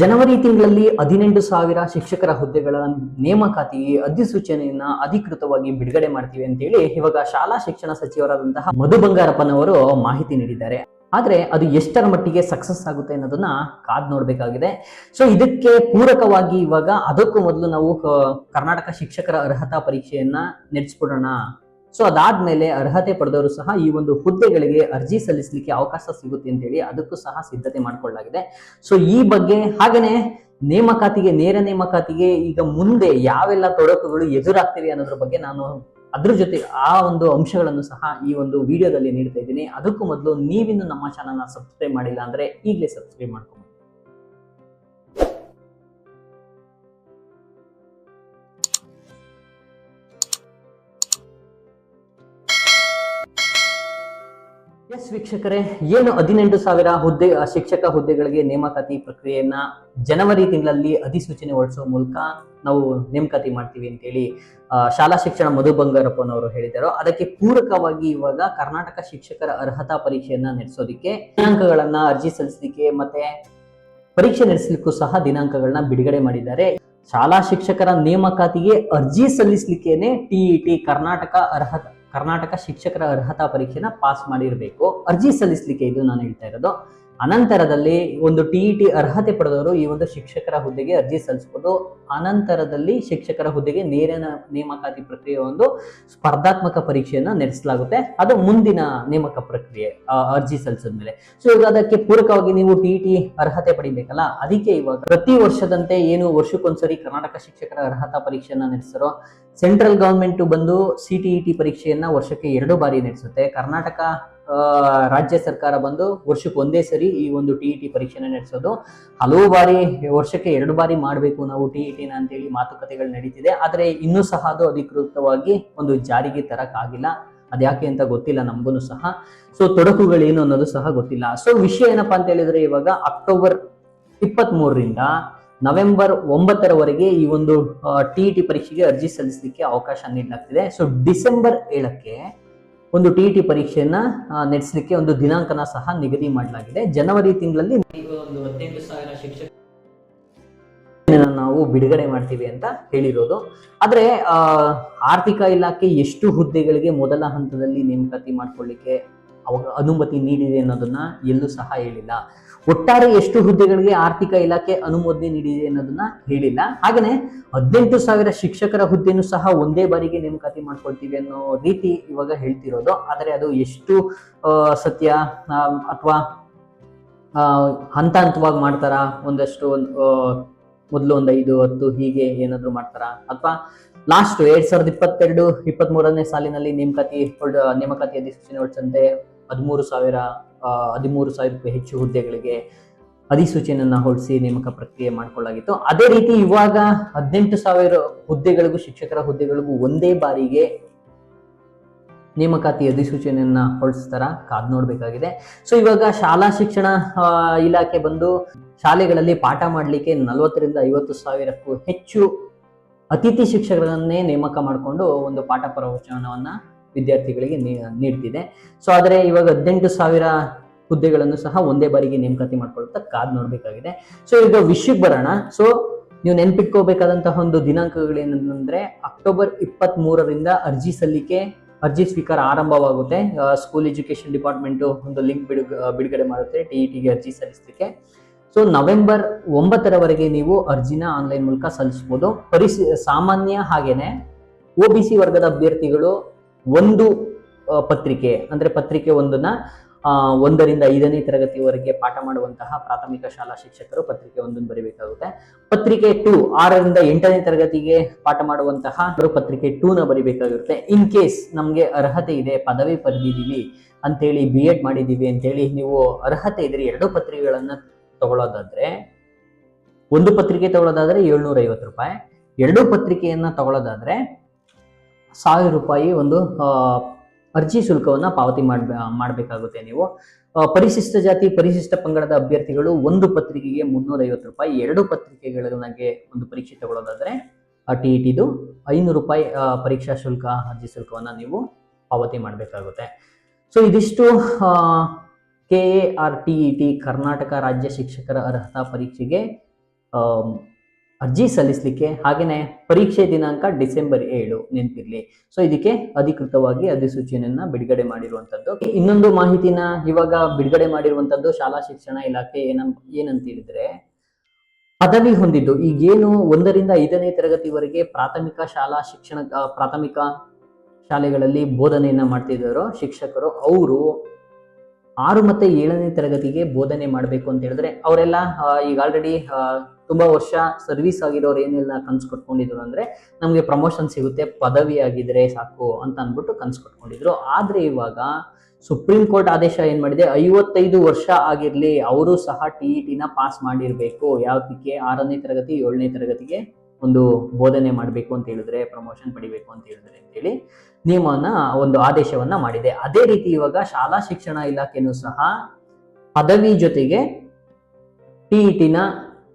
ಜನವರಿ ತಿಂಗಳಲ್ಲಿ ಹದಿನೆಂಟು ಸಾವಿರ ಶಿಕ್ಷಕರ ಹುದ್ದೆಗಳ ನೇಮಕಾತಿ ಅಧಿಸೂಚನೆಯನ್ನ ಅಧಿಕೃತವಾಗಿ ಬಿಡುಗಡೆ ಮಾಡ್ತೀವಿ ಅಂತೇಳಿ ಇವಾಗ ಶಾಲಾ ಶಿಕ್ಷಣ ಸಚಿವರಾದಂತಹ ಮಧು ಬಂಗಾರಪ್ಪನವರು ಮಾಹಿತಿ ನೀಡಿದ್ದಾರೆ. ಆದ್ರೆ ಅದು ಎಷ್ಟರ ಮಟ್ಟಿಗೆ ಸಕ್ಸಸ್ ಆಗುತ್ತೆ ಅನ್ನೋದನ್ನ ಕಾದ್ ನೋಡ್ಬೇಕಾಗಿದೆ. ಸೊ ಇದಕ್ಕೆ ಪೂರಕವಾಗಿ ಇವಾಗ ಅದಕ್ಕೂ ಮೊದಲು ನಾವು ಕರ್ನಾಟಕ ಶಿಕ್ಷಕರ ಅರ್ಹತಾ ಪರೀಕ್ಷೆಯನ್ನ ನಡೆಸ್ಬಿಡೋಣ ಸೊ ಅದಾದ್ಮೇಲೆ ಅರ್ಹತೆ ಪಡೆದವರು ಸಹ ಈ ಒಂದು ಹುದ್ದೆಗಳಿಗೆ ಅರ್ಜಿ ಸಲ್ಲಿಸಲಿಕ್ಕೆ ಅವಕಾಶ ಸಿಗುತ್ತೆ ಅಂತ ಹೇಳಿ ಅದಕ್ಕೂ ಸಹ ಸಿದ್ಧತೆ ಮಾಡಿಕೊಳ್ಳಲಾಗಿದೆ. ಸೊ ಈ ಬಗ್ಗೆ ಹಾಗೇನೆ ನೇಮಕಾತಿಗೆ, ನೇರ ನೇಮಕಾತಿಗೆ ಈಗ ಮುಂದೆ ಯಾವೆಲ್ಲ ತೊಡಕುಗಳು ಎದುರಾಗ್ತಿವೆ ಅನ್ನೋದ್ರ ಬಗ್ಗೆ ನಾನು ಅದ್ರ ಜೊತೆ ಆ ಒಂದು ಅಂಶಗಳನ್ನು ಸಹ ಈ ಒಂದು ವಿಡಿಯೋದಲ್ಲಿ ನೀಡ್ತಾ ಇದ್ದೀನಿ. ಅದಕ್ಕೂ ಮೊದಲು ನೀವಿನ್ನು ನಮ್ಮ ಚಾನಲ್ನ ಸಬ್ಸ್ಕ್ರೈಬ್ ಮಾಡಿಲ್ಲ ಅಂದ್ರೆ ಈಗಲೇ ಸಬ್ಸ್ಕ್ರೈಬ್ ಮಾಡ್ಕೊಂಡು ಎಸ್ ವೀಕ್ಷಕರೇ, ಏನು ಹದಿನೆಂಟು ಸಾವಿರ ಹುದ್ದೆ ಶಿಕ್ಷಕ ಹುದ್ದೆಗಳಿಗೆ ನೇಮಕಾತಿ ಪ್ರಕ್ರಿಯೆಯನ್ನ ಜನವರಿ ತಿಂಗಳಲ್ಲಿ ಅಧಿಸೂಚನೆ ಹೊರಡಿಸುವ ಮೂಲಕ ನಾವು ನೇಮಕಾತಿ ಮಾಡ್ತೀವಿ ಅಂತೇಳಿ ಶಾಲಾ ಶಿಕ್ಷಣ ಮಧು ಬಂಗಾರಪ್ಪನವರು ಹೇಳಿದರು. ಅದಕ್ಕೆ ಪೂರಕವಾಗಿ ಇವಾಗ ಕರ್ನಾಟಕ ಶಿಕ್ಷಕರ ಅರ್ಹತಾ ಪರೀಕ್ಷೆಯನ್ನ ನಡೆಸೋದಿಕ್ಕೆ ದಿನಾಂಕಗಳನ್ನ ಅರ್ಜಿ ಸಲ್ಲಿಸಲಿಕ್ಕೆ ಮತ್ತೆ ಪರೀಕ್ಷೆ ನಡೆಸಲಿಕ್ಕೂ ಸಹ ದಿನಾಂಕಗಳನ್ನ ಬಿಡುಗಡೆ ಮಾಡಿದ್ದಾರೆ. ಶಾಲಾ ಶಿಕ್ಷಕರ ನೇಮಕಾತಿಗೆ ಅರ್ಜಿ ಸಲ್ಲಿಸಲಿಕ್ಕೇನೆ ಟಿಇಟಿ ಕರ್ನಾಟಕ ಅರ್ಹತಾ ಕರ್ನಾಟಕ ಶಿಕ್ಷಕರ ಅರ್ಹತಾ ಪರೀಕ್ಷೆನ ಪಾಸ್ ಮಾಡಿರಬೇಕು. ಅರ್ಜಿ ಸಲ್ಲಿಸಲಿಕ್ಕೆ ಇದು ನಾನು ಹೇಳ್ತಾ ಇರೋದು. ಅನಂತರದಲ್ಲಿ ಒಂದು ಟಿ ಇ ಟಿ ಅರ್ಹತೆ ಪಡೆದವರು ಈ ಒಂದು ಶಿಕ್ಷಕರ ಹುದ್ದೆಗೆ ಅರ್ಜಿ ಸಲ್ಲಿಸಬಹುದು ಅನಂತರದಲ್ಲಿ ಶಿಕ್ಷಕರ ಹುದ್ದೆಗೆ ನೇರ ನೇಮಕಾತಿ ಪ್ರಕ್ರಿಯೆ ಒಂದು ಸ್ಪರ್ಧಾತ್ಮಕ ಪರೀಕ್ಷೆಯನ್ನು ನಡೆಸಲಾಗುತ್ತೆ. ಅದು ಮುಂದಿನ ನೇಮಕ ಪ್ರಕ್ರಿಯೆ ಅರ್ಜಿ ಅರ್ಜಿ ಸಲ್ಲಿಸಿದ್ಮೇಲೆ ಸೊ ಇವಾಗ ಅದಕ್ಕೆ ಪೂರಕವಾಗಿ ನೀವು ಟಿ ಇ ಟಿ ಅರ್ಹತೆ ಪಡಿಬೇಕಲ್ಲ, ಅದಕ್ಕೆ ಇವಾಗ ಪ್ರತಿ ವರ್ಷದಂತೆ ಏನು ವರ್ಷಕ್ಕೊಂದ್ಸರಿ ಕರ್ನಾಟಕ ಶಿಕ್ಷಕರ ಅರ್ಹತಾ ಪರೀಕ್ಷೆಯನ್ನು ನಡೆಸಿರೋ ಸೆಂಟ್ರಲ್ ಗವರ್ಮೆಂಟ್ ಬಂದು ಸಿ ಟಿ ಇ ಟಿ ಪರೀಕ್ಷೆಯನ್ನ ವರ್ಷಕ್ಕೆ ಎರಡು ಬಾರಿ ನಡೆಸುತ್ತೆ. ಕರ್ನಾಟಕ ರಾಜ್ಯ ಸರ್ಕಾರ ಬಂದು ವರ್ಷಕ್ಕೆ ಒಂದೇ ಸರಿ ಈ ಒಂದು ಟಿ ಇ ಟಿ ಪರೀಕ್ಷೆನ ನಡೆಸೋದು. ಹಲವು ಬಾರಿ, ವರ್ಷಕ್ಕೆ ಎರಡು ಬಾರಿ ಮಾಡಬೇಕು ನಾವು ಟಿ ಇ ಟಿನ ಅಂತೇಳಿ ಮಾತುಕತೆಗಳು ನಡೀತಿದೆ. ಆದರೆ ಇನ್ನೂ ಸಹ ಅದು ಅಧಿಕೃತವಾಗಿ ಒಂದು ಜಾರಿಗೆ ತರಕ್ಕಾಗಿಲ್ಲ. ಅದ್ಯಾಕೆ ಅಂತ ಗೊತ್ತಿಲ್ಲ ನಮಗೂ ಸಹ. ಸೊ ತೊಡಕುಗಳೇನು ಅನ್ನೋದು ಸಹ ಗೊತ್ತಿಲ್ಲ. ಸೊ ವಿಷಯ ಏನಪ್ಪಾ ಅಂತ ಹೇಳಿದ್ರೆ ಇವಾಗ ಅಕ್ಟೋಬರ್ ಇಪ್ಪತ್ತ್ ಮೂರರಿಂದ ನವೆಂಬರ್ ಒಂಬತ್ತರವರೆಗೆ ಈ ಒಂದು ಟಿ ಇ ಟಿ ಪರೀಕ್ಷೆಗೆ ಅರ್ಜಿ ಸಲ್ಲಿಸಲಿಕ್ಕೆ ಅವಕಾಶ ನೀಡಲಾಗ್ತಿದೆ. ಸೊ ಡಿಸೆಂಬರ್ ಏಳಕ್ಕೆ ಒಂದು ಟಿ ಟಿ ಪರೀಕ್ಷೆಯನ್ನ ನಡೆಸಲಿಕ್ಕೆ ಒಂದು ದಿನಾಂಕನ ಸಹ ನಿಗದಿ ಮಾಡಲಾಗಿದೆ. ಜನವರಿ ತಿಂಗಳಲ್ಲಿ ಹದಿನೆಂಟು ಸಾವಿರ ನಾವು ಬಿಡುಗಡೆ ಮಾಡ್ತೀವಿ ಅಂತ ಹೇಳಿರೋದು. ಆದ್ರೆ ಆರ್ಥಿಕ ಇಲಾಖೆ ಎಷ್ಟು ಹುದ್ದೆಗಳಿಗೆ ಮೊದಲ ಹಂತದಲ್ಲಿ ನೇಮಕಾತಿ ಮಾಡ್ಕೊಳ್ಳಿಕ್ಕೆ ಅವಾಗ ಅನುಮತಿ ನೀಡಿದೆ ಅನ್ನೋದನ್ನ ಎಲ್ಲೂ ಸಹ ಹೇಳಿಲ್ಲ. ಒಟ್ಟಾರೆ ಎಷ್ಟು ಹುದ್ದೆಗಳಿಗೆ ಆರ್ಥಿಕ ಇಲಾಖೆ ಅನುಮೋದನೆ ನೀಡಿದೆ ಅನ್ನೋದನ್ನ ಹೇಳಿಲ್ಲ. ಹಾಗೇನೆ ಹದಿನೆಂಟು ಸಾವಿರ ಶಿಕ್ಷಕರ ಹುದ್ದೆನೂ ಸಹ ಒಂದೇ ಬಾರಿಗೆ ನೇಮಕಾತಿ ಮಾಡ್ಕೊಳ್ತೀವಿ ಅನ್ನೋ ರೀತಿ ಇವಾಗ ಹೇಳ್ತಿರೋದು. ಆದರೆ ಅದು ಎಷ್ಟು ಸತ್ಯ ಅಥವಾ ಹಂತ ಹಂತವಾಗಿ ಮಾಡ್ತಾರ? ಒಂದಷ್ಟು, ಒಂದು ಮೊದಲು ಒಂದು ಐದು, ಹತ್ತು, ಹೀಗೆ ಏನಾದ್ರು ಮಾಡ್ತಾರ? ಅಥವಾ ಲಾಸ್ಟ್ ಎರಡ್ ಸಾವಿರದ ಇಪ್ಪತ್ತೆರಡು ಇಪ್ಪತ್ತ್ ಮೂರನೇ ಸಾಲಿನಲ್ಲಿ ನೇಮಕಾತಿ ನೇಮಕಾತಿ ಅಧಿಸೂಚನೆ ಹೊರಡಿಸಂತೆ ಹದಿಮೂರು ಸಾವಿರ ಹದಿಮೂರು ಸಾವಿರಕ್ಕೂ ಹೆಚ್ಚು ಹುದ್ದೆಗಳಿಗೆ ಅಧಿಸೂಚನೆಯನ್ನ ಹೊರಡಿಸಿ ನೇಮಕ ಪ್ರಕ್ರಿಯೆ ಮಾಡ್ಕೊಳ್ಳಾಗಿತ್ತು ಅದೇ ರೀತಿ ಇವಾಗ ಹದಿನೆಂಟು ಸಾವಿರ ಹುದ್ದೆಗಳಿಗೂ, ಶಿಕ್ಷಕರ ಹುದ್ದೆಗಳಿಗೂ ಒಂದೇ ಬಾರಿಗೆ ನೇಮಕಾತಿ ಅಧಿಸೂಚನೆಯನ್ನ ಹೊರಡಿಸ್ತಾರ ಕಾದ್ ನೋಡ್ಬೇಕಾಗಿದೆ. ಸೊ ಇವಾಗ ಶಾಲಾ ಶಿಕ್ಷಣ ಇಲಾಖೆ ಬಂದು ಶಾಲೆಗಳಲ್ಲಿ ಪಾಠ ಮಾಡಲಿಕ್ಕೆ ನಲವತ್ತರಿಂದ ಐವತ್ತು ಸಾವಿರಕ್ಕೂ ಹೆಚ್ಚು ಅತಿಥಿ ಶಿಕ್ಷಕರನ್ನೇ ನೇಮಕ ಮಾಡಿಕೊಂಡು ಒಂದು ಪಾಠ ಪ್ರವಚನವನ್ನ ವಿದ್ಯಾರ್ಥಿಗಳಿಗೆ ನೀಡ್ತಿದೆ. ಸೊ ಆದರೆ ಇವಾಗ ಹದಿನೆಂಟು ಸಾವಿರ ಹುದ್ದೆಗಳನ್ನು ಸಹ ಒಂದೇ ಬಾರಿಗೆ ನೇಮಕಾತಿ ಮಾಡ್ಕೊಳ್ತಾ ಕಾದ್ ನೋಡ್ಬೇಕಾಗಿದೆ. ಸೊ ಈಗ ವಿಷಯಕ್ಕೆ ಬರೋಣ. ಸೊ ನೀವು ನೆನ್ಪಿಟ್ಕೋಬೇಕಾದಂತಹ ಒಂದು ದಿನಾಂಕಗಳೇನಂದ್ರೆ ಅಕ್ಟೋಬರ್ ಇಪ್ಪತ್ತ್ ಮೂರರಿಂದ ಅರ್ಜಿ ಸಲ್ಲಿಕೆ, ಅರ್ಜಿ ಸ್ವೀಕಾರ ಆರಂಭವಾಗುತ್ತೆ. ಸ್ಕೂಲ್ ಎಜುಕೇಶನ್ ಡಿಪಾರ್ಟ್ಮೆಂಟ್ ಒಂದು ಲಿಂಕ್ ಬಿಡು, ಬಿಡುಗಡೆ ಮಾಡುತ್ತೆ, ಟಿ ಇ ಟಿಗೆ ಅರ್ಜಿ ಸಲ್ಲಿಸಲಿಕ್ಕೆ. ಸೊ ನವೆಂಬರ್ ಒಂಬತ್ತರವರೆಗೆ ನೀವು ಅರ್ಜಿನ ಆನ್ಲೈನ್ ಮೂಲಕ ಸಲ್ಲಿಸಬಹುದು ಪರಿಸ, ಸಾಮಾನ್ಯ ಹಾಗೇನೆ ಒ ಬಿ ಸಿ ವರ್ಗದ ಅಭ್ಯರ್ಥಿಗಳು ಒಂದು ಪತ್ರಿಕೆ, ಅಂದ್ರೆ ಪತ್ರಿಕೆ ಒಂದನ್ನ ಒಂದರಿಂದ ಐದನೇ ತರಗತಿವರೆಗೆ ಪಾಠ ಮಾಡುವಂತಹ ಪ್ರಾಥಮಿಕ ಶಾಲಾ ಶಿಕ್ಷಕರು ಪತ್ರಿಕೆ ಒಂದನ್ನು ಬರೀಬೇಕಾಗುತ್ತೆ. ಪತ್ರಿಕೆ ಟೂ, ಆರರಿಂದ ಎಂಟನೇ ತರಗತಿಗೆ ಪಾಠ ಮಾಡುವಂತಹ ಪತ್ರಿಕೆ ಟೂ ನ ಬರಿಬೇಕಾಗಿರುತ್ತೆ. ಇನ್ ಕೇಸ್ ನಮ್ಗೆ ಅರ್ಹತೆ ಇದೆ, ಪದವಿ ಪಡೆದಿದ್ದೀವಿ ಅಂತೇಳಿ ಬಿ ಎಡ್ ಮಾಡಿದ್ದೀವಿ ಅಂತೇಳಿ ನೀವು ಅರ್ಹತೆ ಇದ್ರೆ ಎರಡು ಪತ್ರಿಕೆಗಳನ್ನ ತಗೊಳ್ಳೋದಾದ್ರೆ ಒಂದು ಪತ್ರಿಕೆ ತಗೊಳ್ಳೋದಾದ್ರೆ ಏಳ್ನೂರ ಐವತ್ತು ರೂಪಾಯಿ. ಎರಡು ಪತ್ರಿಕೆಯನ್ನ ತಗೊಳ್ಳೋದಾದ್ರೆ ಸಾವಿರ ರೂಪಾಯಿ ಒಂದು ಅರ್ಜಿ ಶುಲ್ಕವನ್ನು ಪಾವತಿ ಮಾಡ ಮಾಡಬೇಕಾಗುತ್ತೆ ನೀವು. ಪರಿಶಿಷ್ಟ ಜಾತಿ, ಪರಿಶಿಷ್ಟ ಪಂಗಡದ ಅಭ್ಯರ್ಥಿಗಳು ಒಂದು ಪತ್ರಿಕೆಗೆ ಮುನ್ನೂರೈವತ್ತು ರೂಪಾಯಿ, ಎರಡು ಪತ್ರಿಕೆಗಳಿಗೆ ಒಂದು ಪರೀಕ್ಷೆ ತಗೊಳ್ಳೋದಾದ್ರೆ ಟಿ ಇ ಟಿದು ಐನೂರು ರೂಪಾಯಿ ಪರೀಕ್ಷಾ ಶುಲ್ಕ, ಅರ್ಜಿ ಶುಲ್ಕವನ್ನು ನೀವು ಪಾವತಿ ಮಾಡಬೇಕಾಗುತ್ತೆ. ಸೊ, ಇದಿಷ್ಟು K A R T E T Karnataka ರಾಜ್ಯ ಶಿಕ್ಷಕರ ಅರ್ಹತಾ ಪರೀಕ್ಷೆಗೆ ಅರ್ಜಿ ಸಲ್ಲಿಸಲಿಕ್ಕೆ ಹಾಗೆಯೇ ಪರೀಕ್ಷೆ ದಿನಾಂಕ ಡಿಸೆಂಬರ್ ಏಳು ನೆನಪಿರಲಿ. ಸೊ ಇದಕ್ಕೆ ಅಧಿಕೃತವಾಗಿ ಅಧಿಸೂಚನೆಯನ್ನ ಬಿಡುಗಡೆ ಮಾಡಿರುವಂತದ್ದು. ಇನ್ನೊಂದು ಮಾಹಿತಿನ ಇವಾಗ ಬಿಡುಗಡೆ ಮಾಡಿರುವಂತದ್ದು ಶಾಲಾ ಶಿಕ್ಷಣ ಇಲಾಖೆ ಏನ ಏನಂತ ಹೇಳಿದ್ರೆ ಪದವಿ ಹೊಂದಿದ್ದು ಈಗೇನು ಒಂದರಿಂದ ಐದನೇ ತರಗತಿವರೆಗೆ ಪ್ರಾಥಮಿಕ ಶಾಲಾ ಶಿಕ್ಷಣ ಪ್ರಾಥಮಿಕ ಶಾಲೆಗಳಲ್ಲಿ ಬೋಧನೆಯನ್ನ ಮಾಡ್ತಿದ್ದಾರೋ ಶಿಕ್ಷಕರು, ಅವರು ಆರು ಮತ್ತೆ ಏಳನೇ ತರಗತಿಗೆ ಬೋಧನೆ ಮಾಡಬೇಕು ಅಂತ ಹೇಳಿದ್ರೆ ಅವರೆಲ್ಲ ಈಗ ಆಲ್ರೆಡಿ ತುಂಬಾ ವರ್ಷ ಸರ್ವಿಸ್ ಆಗಿರೋರು ಏನೆಲ್ಲ ಕನ್ಸು ಕಟ್ಕೊಂಡಿದ್ರು ಅಂದ್ರೆ ನಮಗೆ ಪ್ರಮೋಷನ್ ಸಿಗುತ್ತೆ, ಪದವಿ ಆಗಿದ್ರೆ ಸಾಕು ಅಂತ ಅಂದ್ಬಿಟ್ಟು ಕನ್ಸು ಕಟ್ಕೊಂಡಿದ್ರು. ಆದ್ರೆ ಇವಾಗ ಸುಪ್ರೀಂ ಕೋರ್ಟ್ ಆದೇಶ ಏನ್ ಮಾಡಿದೆ? ಐವತ್ತೈದು ವರ್ಷ ಆಗಿರ್ಲಿ, ಅವರು ಸಹ ಟಿ ಇ ಟಿನ ಪಾಸ್ ಮಾಡಿರ್ಬೇಕು. ಯಾವ್ದಕ್ಕೆ? ಆರನೇ ತರಗತಿ, ಏಳನೇ ತರಗತಿಗೆ? ಒಂದು ಬೋಧನೆ ಮಾಡಬೇಕು ಅಂತ ಹೇಳಿದ್ರೆ ಪ್ರಮೋಷನ್ ಪಡಿಬೇಕು ಅಂತ ಹೇಳಿದ್ರೆ ಅಂತೇಳಿ ನಿಯಮವನ್ನ, ಒಂದು ಆದೇಶವನ್ನ ಮಾಡಿದೆ. ಅದೇ ರೀತಿ ಇವಾಗ ಶಾಲಾ ಶಿಕ್ಷಣ ಇಲಾಖೆನೂ ಸಹ ಪದವಿ ಜೊತೆಗೆ ಟಿ ಇ ಟಿನ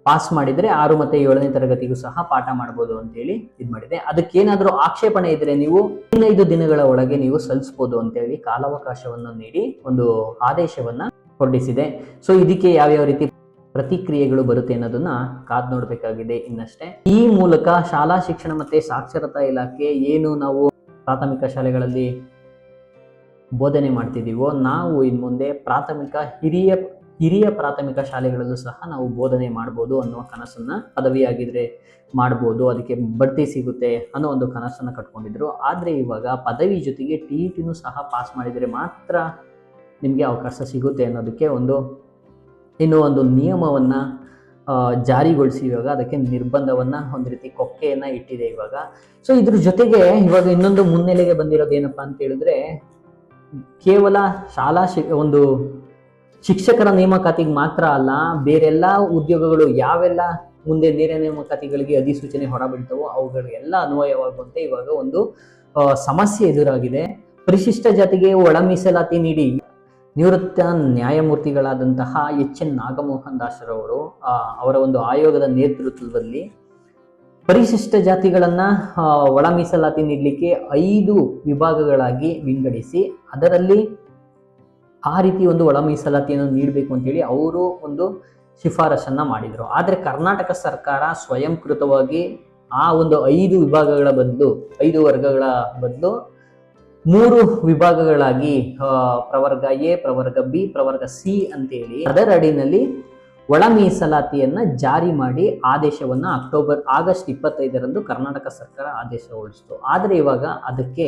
ಪಾಸ್ ಮಾಡಿದ್ರೆ ಆರು ಮತ್ತೆ ಏಳನೇ ತರಗತಿಗೂ ಸಹ ಪಾಠ ಮಾಡಬಹುದು ಅಂತೇಳಿ ಇದು ಮಾಡಿದೆ. ಅದಕ್ಕೇನಾದ್ರೂ ಆಕ್ಷೇಪಣೆ ಇದ್ರೆ ನೀವು ಹದಿನೈದು ದಿನಗಳ ಒಳಗೆ ನೀವು ಸಲ್ಲಿಸಬಹುದು ಅಂತೇಳಿ ಕಾಲಾವಕಾಶವನ್ನು ನೀಡಿ ಒಂದು ಆದೇಶವನ್ನ ಹೊರಡಿಸಿದೆ. ಸೊ ಇದಕ್ಕೆ ಯಾವ್ಯಾವ ರೀತಿ ಪ್ರತಿಕ್ರಿಯೆಗಳು ಬರುತ್ತೆ ಅನ್ನೋದನ್ನ ಕಾದ್ ನೋಡ್ಬೇಕಾಗಿದೆ ಇನ್ನಷ್ಟೇ. ಈ ಮೂಲಕ ಶಾಲಾ ಶಿಕ್ಷಣ ಮತ್ತೆ ಸಾಕ್ಷರತಾ ಇಲಾಖೆ ಏನು ನಾವು ಪ್ರಾಥಮಿಕ ಶಾಲೆಗಳಲ್ಲಿ ಬೋಧನೆ ಮಾಡ್ತಿದ್ದೀವೋ ನಾವು ಇನ್ನು ಮುಂದೆ ಪ್ರಾಥಮಿಕ ಹಿರಿಯ ಹಿರಿಯ ಪ್ರಾಥಮಿಕ ಶಾಲೆಗಳಲ್ಲೂ ಸಹ ನಾವು ಬೋಧನೆ ಮಾಡ್ಬೋದು ಅನ್ನುವ ಕನಸನ್ನ ಪದವಿ ಆಗಿದ್ರೆ ಮಾಡ್ಬೋದು, ಅದಕ್ಕೆ ಬಡ್ತಿ ಸಿಗುತ್ತೆ ಅನ್ನೋ ಒಂದು ಕನಸನ್ನ ಕಟ್ಕೊಂಡಿದ್ರು. ಆದರೆ ಇವಾಗ ಪದವಿ ಜೊತೆಗೆ ಟಿ ಇ ಟಿನೂ ಸಹ ಪಾಸ್ ಮಾಡಿದರೆ ಮಾತ್ರ ನಿಮಗೆ ಅವಕಾಶ ಸಿಗುತ್ತೆ ಅನ್ನೋದಕ್ಕೆ ಒಂದು ಇನ್ನೂ ಒಂದು ನಿಯಮವನ್ನು ಜಾರಿಗೊಳಿಸಿ ಇವಾಗ ಅದಕ್ಕೆ ನಿರ್ಬಂಧವನ್ನು ಒಂದು ರೀತಿ ಕೊಕ್ಕೆಯನ್ನು ಇಟ್ಟಿದೆ ಇವಾಗ. ಸೊ ಇದ್ರ ಜೊತೆಗೆ ಇವಾಗ ಇನ್ನೊಂದು ಮುನ್ನೆಲೆಗೆ ಬಂದಿರೋದು ಏನಪ್ಪಾ ಅಂತ ಹೇಳಿದ್ರೆ, ಕೇವಲ ಶಾಲಾ ಶಿ, ಒಂದು ಶಿಕ್ಷಕರ ನೇಮಕಾತಿಗೆ ಮಾತ್ರ ಅಲ್ಲ, ಬೇರೆಲ್ಲ ಉದ್ಯೋಗಗಳು ಯಾವೆಲ್ಲ ಮುಂದೆ ನೇರ ನೇಮಕಾತಿಗಳಿಗೆ ಅಧಿಸೂಚನೆ ಹೊರಬಿಡ್ತವೋ ಅವುಗಳಿಗೆಲ್ಲ ಅನ್ವಯವಾಗುವಂತೆ ಇವಾಗ ಒಂದು ಸಮಸ್ಯೆ ಎದುರಾಗಿದೆ. ಪರಿಶಿಷ್ಟ ಜಾತಿಗೆ ಒಳ ಮೀಸಲಾತಿ ನೀಡಿ ನಿವೃತ್ತ ನ್ಯಾಯಮೂರ್ತಿಗಳಾದಂತಹ ಎಚ್ ಎನ್ ನಾಗಮೋಹನ್ ದಾಸರವರು ಅವರ ಒಂದು ಆಯೋಗದ ನೇತೃತ್ವದಲ್ಲಿ ಪರಿಶಿಷ್ಟ ಜಾತಿಗಳನ್ನ ಒಳ ಮೀಸಲಾತಿ ನೀಡಲಿಕ್ಕೆ ಐದು ವಿಭಾಗಗಳಾಗಿ ವಿಂಗಡಿಸಿ, ಅದರಲ್ಲಿ ಆ ರೀತಿ ಒಂದು ಒಳ ಮೀಸಲಾತಿಯನ್ನು ನೀಡಬೇಕು ಅಂತೇಳಿ ಅವರು ಒಂದು ಶಿಫಾರಸನ್ನ ಮಾಡಿದರು. ಆದರೆ ಕರ್ನಾಟಕ ಸರ್ಕಾರ ಸ್ವಯಂಕೃತವಾಗಿ ಆ ಒಂದು ಐದು ವಿಭಾಗಗಳ ಬದಲು, ಐದು ವರ್ಗಗಳ ಬದಲು ಮೂರು ವಿಭಾಗಗಳಾಗಿ ಪ್ರವರ್ಗ ಎ, ಪ್ರವರ್ಗ ಬಿ, ಪ್ರವರ್ಗ ಸಿ ಅಂತೇಳಿ ಅದರ ಅಡಿನಲ್ಲಿ ಒಳ ಮೀಸಲಾತಿಯನ್ನ ಜಾರಿ ಮಾಡಿ ಆದೇಶವನ್ನ ಅಕ್ಟೋಬರ್ ಆಗಸ್ಟ್ ಇಪ್ಪತ್ತೈದರಂದು ಕರ್ನಾಟಕ ಸರ್ಕಾರ ಆದೇಶ ಹೊರಡಿಸಿತು. ಆದರೆ ಇವಾಗ ಅದಕ್ಕೆ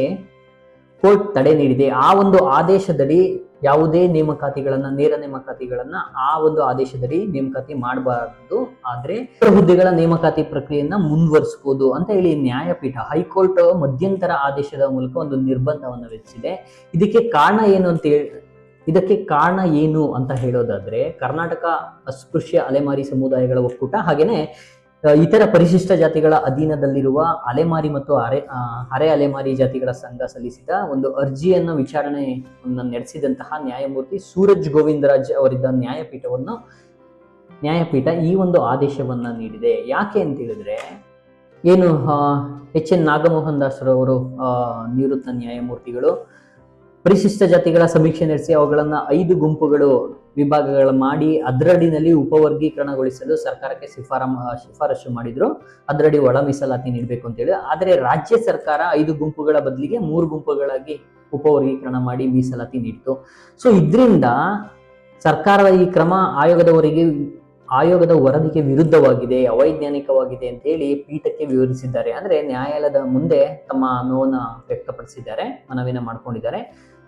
ಕೋರ್ಟ್ ತಡೆ ನೀಡಿದೆ. ಆ ಒಂದು ಆದೇಶದಡಿ ಯಾವುದೇ ನೇಮಕಾತಿಗಳನ್ನ, ನೇರ ನೇಮಕಾತಿಗಳನ್ನ ಆ ಒಂದು ಆದೇಶದಡಿ ನೇಮಕಾತಿ ಮಾಡಬಾರದು. ಆದ್ರೆ ಹುದ್ದೆಗಳ ನೇಮಕಾತಿ ಪ್ರಕ್ರಿಯೆಯನ್ನ ಮುಂದುವರಿಸಬಹುದು ಅಂತ ಹೇಳಿ ನ್ಯಾಯಪೀಠ, ಹೈಕೋರ್ಟ್ ಮಧ್ಯಂತರ ಆದೇಶದ ಮೂಲಕ ಒಂದು ನಿರ್ಬಂಧವನ್ನು ವಿಧಿಸಿದೆ. ಇದಕ್ಕೆ ಕಾರಣ ಏನು ಅಂತ ಹೇಳಿ, ಇದಕ್ಕೆ ಕಾರಣ ಏನು ಅಂತ ಹೇಳೋದಾದ್ರೆ, ಕರ್ನಾಟಕ ಅಸ್ಪೃಶ್ಯ ಅಲೆಮಾರಿ ಸಮುದಾಯಗಳ ಒಕ್ಕೂಟ ಹಾಗೇನೆ ಇತರ ಪರಿಶಿಷ್ಟ ಜಾತಿಗಳ ಅಧೀನದಲ್ಲಿರುವ ಅಲೆಮಾರಿ ಮತ್ತು ಅರೆ ಅರೆ ಅಲೆಮಾರಿ ಜಾತಿಗಳ ಸಂಘ ಸಲ್ಲಿಸಿದ ಒಂದು ಅರ್ಜಿಯನ್ನು ವಿಚಾರಣೆ ನಡೆಸಿದಂತಹ ನ್ಯಾಯಮೂರ್ತಿ ಸೂರಜ್ ಗೋವಿಂದರಾಜ್ ಅವರಿದ್ದ ನ್ಯಾಯಪೀಠವನ್ನು, ನ್ಯಾಯಪೀಠ ಈ ಒಂದು ಆದೇಶವನ್ನ ನೀಡಿದೆ. ಯಾಕೆ ಅಂತ ಹೇಳಿದ್ರೆ, ಏನು ಎಚ್ ಎನ್ ನಾಗಮೋಹನ್ ದಾಸರವರು ಅವರು ನಿವೃತ್ತ ನ್ಯಾಯಮೂರ್ತಿಗಳು ಪರಿಶಿಷ್ಟ ಜಾತಿಗಳ ಸಮೀಕ್ಷೆ ನಡೆಸಿ ಅವುಗಳನ್ನ ಐದು ಗುಂಪುಗಳು ವಿಭಾಗಗಳ ಮಾಡಿ ಅದರಡಿನಲ್ಲಿ ಉಪವರ್ಗೀಕರಣಗೊಳಿಸಲು ಸರ್ಕಾರಕ್ಕೆ ಶಿಫಾರ ಶಿಫಾರಸು ಮಾಡಿದ್ರು. ಅದರಡಿ ಒಳ ಮೀಸಲಾತಿ ನೀಡಬೇಕು ಅಂತೇಳಿ. ಆದರೆ ರಾಜ್ಯ ಸರ್ಕಾರ ಐದು ಗುಂಪುಗಳ ಬದಲಿಗೆ ಮೂರು ಗುಂಪುಗಳಾಗಿ ಉಪವರ್ಗೀಕರಣ ಮಾಡಿ ಮೀಸಲಾತಿ ನೀಡಿತು. ಸೊ ಇದರಿಂದ ಸರ್ಕಾರದ ಈ ಕ್ರಮ ಆಯೋಗದವರಿಗೆ, ಆಯೋಗದ ವರದಿಗೆ ವಿರುದ್ಧವಾಗಿದೆ, ಅವೈಜ್ಞಾನಿಕವಾಗಿದೆ ಅಂತ ಹೇಳಿ ಪೀಠಕ್ಕೆ ವಿವರಿಸಿದ್ದಾರೆ. ಅಂದ್ರೆ ನ್ಯಾಯಾಲಯದ ಮುಂದೆ ತಮ್ಮ ನೋವನ್ನ ವ್ಯಕ್ತಪಡಿಸಿದ್ದಾರೆ ಮನವಿನ ಮಾಡ್ಕೊಂಡಿದ್ದಾರೆ.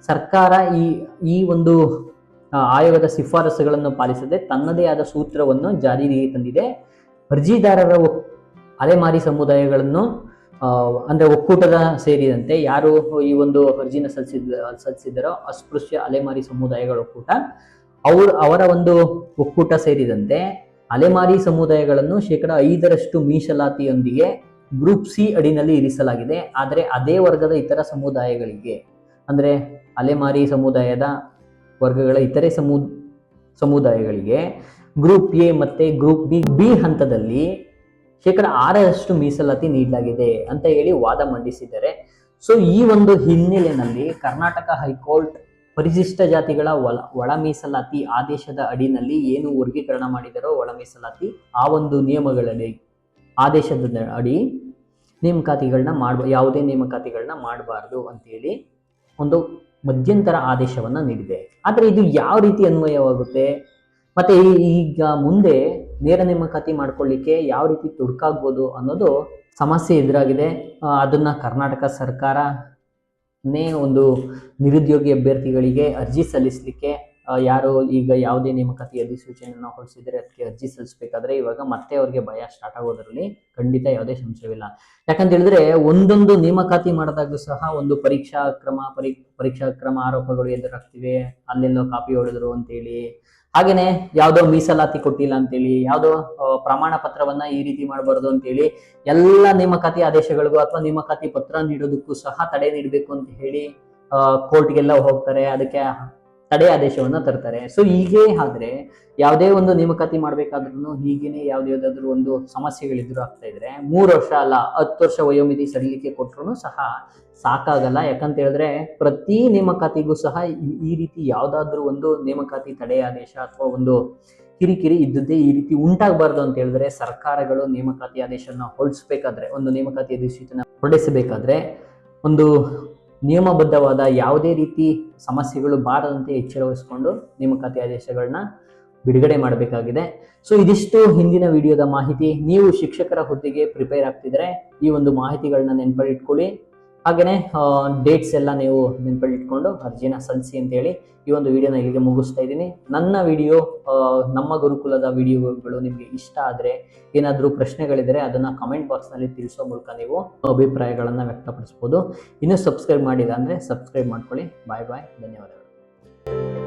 ಸರ್ಕಾರ ಈ ಈ ಒಂದು ಆಯೋಗದ ಶಿಫಾರಸುಗಳನ್ನು ಪಾಲಿಸದೆ ತನ್ನದೇ ಆದ ಸೂತ್ರವನ್ನು ಜಾರಿಗೆ ತಂದಿದೆ. ಅರ್ಜಿದಾರರ ಅಲೆಮಾರಿ ಸಮುದಾಯಗಳನ್ನು ಅಂದ್ರೆ ಒಕ್ಕೂಟದ ಸೇರಿದಂತೆ ಯಾರು ಈ ಒಂದು ಅರ್ಜಿನ ಸಲ್ಲಿಸಿದ ಸಲ್ಲಿಸಿದರೋ ಅಸ್ಪೃಶ್ಯ ಅಲೆಮಾರಿ ಸಮುದಾಯಗಳ ಒಕ್ಕೂಟ, ಅವ್ರ, ಅವರ ಒಂದು ಒಕ್ಕೂಟ ಸೇರಿದಂತೆ ಅಲೆಮಾರಿ ಸಮುದಾಯಗಳನ್ನು ಶೇಕಡ ಐದರಷ್ಟು ಮೀಸಲಾತಿಯೊಂದಿಗೆ ಗ್ರೂಪ್ ಸಿ ಅಡಿನಲ್ಲಿ ಇರಿಸಲಾಗಿದೆ. ಆದರೆ ಅದೇ ವರ್ಗದ ಇತರ ಸಮುದಾಯಗಳಿಗೆ ಅಂದ್ರೆ ಅಲೆಮಾರಿ ಸಮುದಾಯದ ವರ್ಗಗಳ ಇತರೆ ಸಮು, ಸಮುದಾಯಗಳಿಗೆ ಗ್ರೂಪ್ ಎ ಮತ್ತು ಗ್ರೂಪ್ ಬಿ ಬಿ ಹಂತದಲ್ಲಿ ಶೇಕಡ ಆರರಷ್ಟು ಮೀಸಲಾತಿ ನೀಡಲಾಗಿದೆ ಅಂತ ಹೇಳಿ ವಾದ ಮಂಡಿಸಿದ್ದಾರೆ. ಸೊ ಈ ಒಂದು ಹಿನ್ನೆಲೆಯಲ್ಲಿ ಕರ್ನಾಟಕ ಹೈಕೋರ್ಟ್ ಪರಿಶಿಷ್ಟ ಜಾತಿಗಳ ಒಳ ಒಳ ಮೀಸಲಾತಿ ಆದೇಶದ ಅಡಿನಲ್ಲಿ ಏನು ವರ್ಗೀಕರಣ ಮಾಡಿದರೋ ಒಳ ಮೀಸಲಾತಿ ಆ ಒಂದು ನಿಯಮಗಳಲ್ಲಿ ಆದೇಶದ ಅಡಿ ನೇಮಕಾತಿಗಳನ್ನ ಮಾಡ ಯಾವುದೇ ನೇಮಕಾತಿಗಳನ್ನ ಮಾಡಬಾರ್ದು ಅಂತೇಳಿ ಒಂದು ಮಧ್ಯಂತರ ಆದೇಶವನ್ನ ನೀಡಿದೆ. ಆದರೆ ಇದು ಯಾವ ರೀತಿ ಅನ್ವಯವಾಗುತ್ತೆ? ಮತ್ತೆ ಈಗ ಮುಂದೆ ನೇರ ನೇಮಕಾತಿ ಮಾಡ್ಕೊಳ್ಳಿಕ್ಕೆ ಯಾವ ರೀತಿ ತುಡುಕಾಗ್ಬೋದು ಅನ್ನೋದು ಸಮಸ್ಯೆ ಎದುರಾಗಿದೆ. ಅದನ್ನ ಕರ್ನಾಟಕ ಸರ್ಕಾರನೇ ಒಂದು ನಿರುದ್ಯೋಗಿ ಅಭ್ಯರ್ಥಿಗಳಿಗೆ ಅರ್ಜಿ ಸಲ್ಲಿಸಲಿಕ್ಕೆ ಯಾರು ಈಗ ಯಾವುದೇ ನೇಮಕಾತಿ ಅಧಿಸೂಚನೆಯನ್ನು ಹೊರಡಿಸಿದರೆ ಅದಕ್ಕೆ ಅರ್ಜಿ ಸಲ್ಲಿಸಬೇಕಾದ್ರೆ ಇವಾಗ ಮತ್ತೆ ಅವ್ರಿಗೆ ಭಯ ಸ್ಟಾರ್ಟ್ ಆಗೋದ್ರಲ್ಲಿ ಖಂಡಿತ ಯಾವುದೇ ಸಂಶಯವಿಲ್ಲ. ಯಾಕಂತ ಹೇಳಿದ್ರೆ ಒಂದೊಂದು ನೇಮಕಾತಿ ಮಾಡಿದಾಗಲೂ ಸಹ ಒಂದು ಪರೀಕ್ಷಾ ಕ್ರಮ, ಪರಿ, ಪರೀಕ್ಷಾ ಕ್ರಮ ಆರೋಪಗಳು ಎದುರಾಗ್ತಿವೆ. ಅಲ್ಲೆಲ್ಲೋ ಕಾಪಿ ಹೊಡೆದ್ರು ಅಂತೇಳಿ. ಹಾಗೇನೆ ಯಾವುದೋ ಮೀಸಲಾತಿ ಕೊಟ್ಟಿಲ್ಲ ಅಂತೇಳಿ, ಯಾವುದೋ ಪ್ರಮಾಣ ಪತ್ರವನ್ನ ಈ ರೀತಿ ಮಾಡಬಾರ್ದು ಅಂತೇಳಿ ಎಲ್ಲ ನೇಮಕಾತಿ ಆದೇಶಗಳಿಗೂ ಅಥವಾ ನೇಮಕಾತಿ ಪತ್ರ ನೀಡೋದಕ್ಕೂ ಸಹ ತಡೆ ನೀಡಬೇಕು ಅಂತ ಹೇಳಿ ಕೋರ್ಟ್ಗೆಲ್ಲ ಹೋಗ್ತಾರೆ. ಅದಕ್ಕೆ ತಡೆ ಆದೇಶವನ್ನು ತರ್ತಾರೆ. ಸೊ ಹೀಗೆ ಆದ್ರೆ ಯಾವುದೇ ಒಂದು ನೇಮಕಾತಿ ಮಾಡ್ಬೇಕಾದ್ರೂ ಹೀಗೇನೆ ಯಾವ್ದಾದ್ರು ಒಂದು ಸಮಸ್ಯೆಗಳು ಎದುರಾಗ್ತಾ ಇದ್ರೆ ಮೂರು ವರ್ಷ ಅಲ್ಲ, ಹತ್ತು ವರ್ಷ ವಯೋಮಿತಿ ಸಡಿಲಿಕೆ ಕೊಟ್ರು ಸಹ ಸಾಕಾಗಲ್ಲ. ಯಾಕಂತ ಹೇಳಿದ್ರೆ ಪ್ರತಿ ನೇಮಕಾತಿಗೂ ಸಹ ಈ- ಈ ರೀತಿ ಯಾವ್ದಾದ್ರು ಒಂದು ನೇಮಕಾತಿ ತಡೆ ಆದೇಶ ಅಥವಾ ಒಂದು ಕಿರಿಕಿರಿ ಇದ್ದದ್ದೇ ಈ ರೀತಿ ಉಂಟಾಗಬಾರ್ದು ಅಂತ ಹೇಳಿದ್ರೆ ಸರ್ಕಾರಗಳು ನೇಮಕಾತಿ ಆದೇಶನ ಹೊರಡಿಸ್ಬೇಕಾದ್ರೆ, ಒಂದು ನೇಮಕಾತಿ ಅಧಿಸೂಚನೆ ಹೊರಡಿಸಬೇಕಾದ್ರೆ ಒಂದು ನಿಯಮಬದ್ಧವಾದ ಯಾವುದೇ ರೀತಿ ಸಮಸ್ಯೆಗಳು ಬಾರದಂತೆ ಎಚ್ಚರ ವಹಿಸಿಕೊಂಡು ನೇಮಕಾತಿ ಆದೇಶಗಳನ್ನ ಬಿಡುಗಡೆ ಮಾಡಬೇಕಾಗಿದೆ. ಸೊ ಇದಿಷ್ಟು ಹಿಂದಿನ ವಿಡಿಯೋದ ಮಾಹಿತಿ. ನೀವು ಶಿಕ್ಷಕರ ಹುದ್ದೆಗೆ ಪ್ರಿಪೇರ್ ಆಗ್ತಿದ್ರೆ ಈ ಒಂದು ಮಾಹಿತಿಗಳನ್ನ ನೆನ್ಪಲ್ಲಿ ಇಟ್ಕೊಳ್ಳಿ ಹಾಗೆಯೇ ಡೇಟ್ಸ್ ಎಲ್ಲ ನೀವು ನೆನಪಲ್ಲಿ ಇಟ್ಕೊಂಡು ಅರ್ಜಿನ ಸಲ್ಲಿಸಿ ಅಂತೇಳಿ ಈ ಒಂದು ವಿಡಿಯೋನ ಇಲ್ಲಿಗೆ ಮುಗಿಸ್ತಾ ಇದ್ದೀನಿ. ನನ್ನ ವಿಡಿಯೋ ನಮ್ಮ ಗುರುಕುಲದ ವಿಡಿಯೋಗಳು ನಿಮಗೆ ಇಷ್ಟ ಆದರೆ, ಏನಾದರೂ ಪ್ರಶ್ನೆಗಳಿದ್ದರೆ ಅದನ್ನು ಕಮೆಂಟ್ ಬಾಕ್ಸ್ನಲ್ಲಿ ತಿಳಿಸೋ ಮೂಲಕ ನೀವು ಅಭಿಪ್ರಾಯಗಳನ್ನು ವ್ಯಕ್ತಪಡಿಸ್ಬೋದು. ಇನ್ನೂ ಸಬ್ಸ್ಕ್ರೈಬ್ ಮಾಡಿಲ್ಲ ಅಂದರೆ ಸಬ್ಸ್ಕ್ರೈಬ್ ಮಾಡ್ಕೊಳ್ಳಿ. ಬಾಯ್ ಬಾಯ್ ಧನ್ಯವಾದಗಳು.